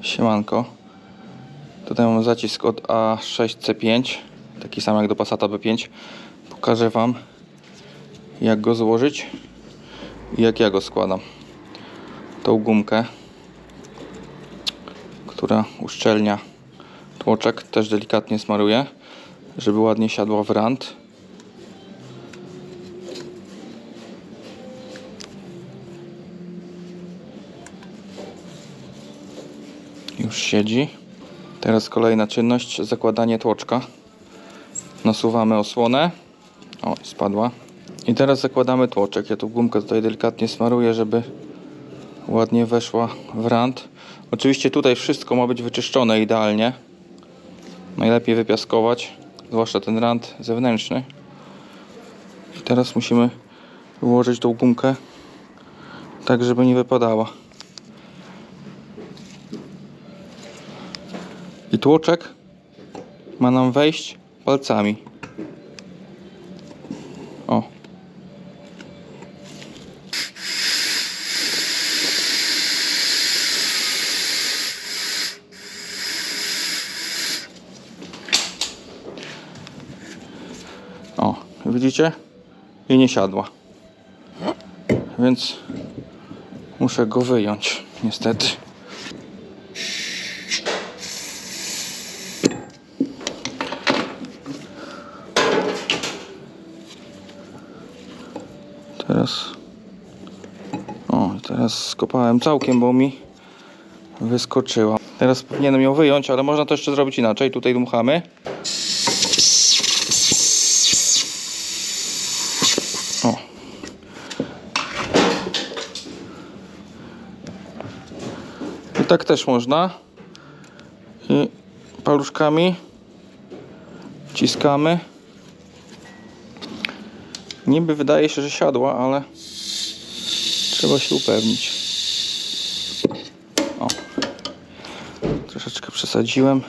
Siemanko. Tutaj mam zacisk od A6C5, taki sam jak do Passata B5. Pokażę Wam jak go złożyć i jak ja go składam. Tą gumkę, która uszczelnia tłoczek, też delikatnie smaruję, żeby ładnie siadła w rant. Już siedzi. Teraz kolejna czynność, zakładanie tłoczka. Nasuwamy osłonę. O, spadła. I teraz zakładamy tłoczek. Ja tu gumkę tutaj delikatnie smaruję, żeby ładnie weszła w rant. Oczywiście tutaj wszystko ma być wyczyszczone idealnie. Najlepiej wypiaskować, zwłaszcza ten rant zewnętrzny. I teraz musimy ułożyć tą gumkę tak, żeby nie wypadała. Tłoczek ma nam wejść palcami. O. O, widzicie? I nie siadła. Więc muszę go wyjąć, niestety. Teraz. O, teraz skopałem całkiem, bo mi wyskoczyła. Teraz powinienem ją wyjąć, ale można to jeszcze zrobić inaczej. Tutaj dmuchamy. O. I tak też można. I paluszkami wciskamy. Niby wydaje się, że siadła, ale trzeba się upewnić. O. Troszeczkę przesadziłem.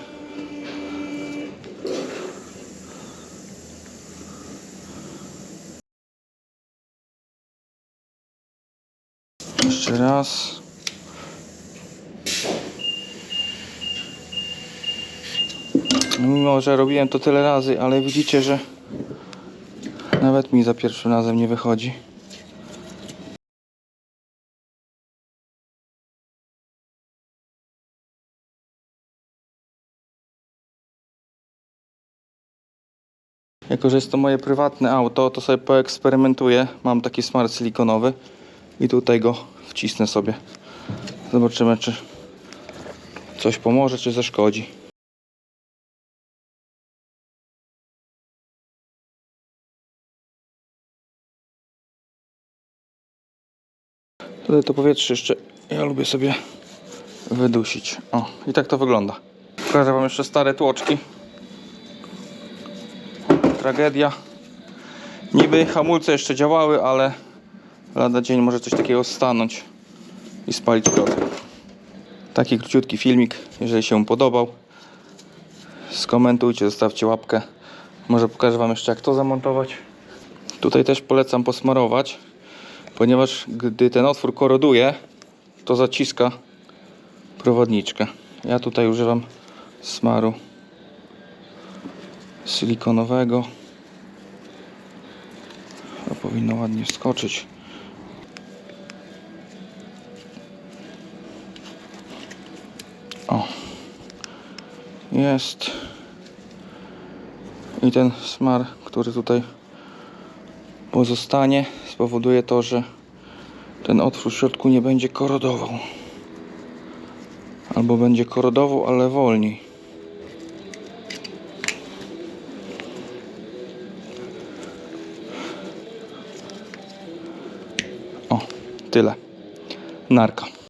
Jeszcze raz. No Mimo, że robiłem to tyle razy, ale widzicie, że nawet mi za pierwszym razem nie wychodzi. Jako, że jest to moje prywatne auto, to sobie poeksperymentuję. Mam taki smart silikonowy i tutaj go wcisnę sobie. Zobaczymy, czy coś pomoże, czy zaszkodzi. Tutaj to powietrze jeszcze ja lubię sobie wydusić. O, i tak to wygląda. Pokażę Wam jeszcze stare tłoczki. Tragedia. Niby hamulce jeszcze działały, ale lada dzień może coś takiego stanąć i spalić klocek. Taki króciutki filmik, jeżeli się podobał. Skomentujcie, zostawcie łapkę. Może pokażę Wam jeszcze jak to zamontować. Tutaj też polecam posmarować ponieważ gdy ten otwór koroduje, to zaciska prowadniczkę. Ja tutaj używam smaru silikonowego. To powinno ładnie wskoczyć. O. Jest. I ten smar, który tutaj pozostanie, spowoduje to, że ten otwór w środku nie będzie korodował. Albo będzie korodował, ale wolniej. O, tyle. Narka.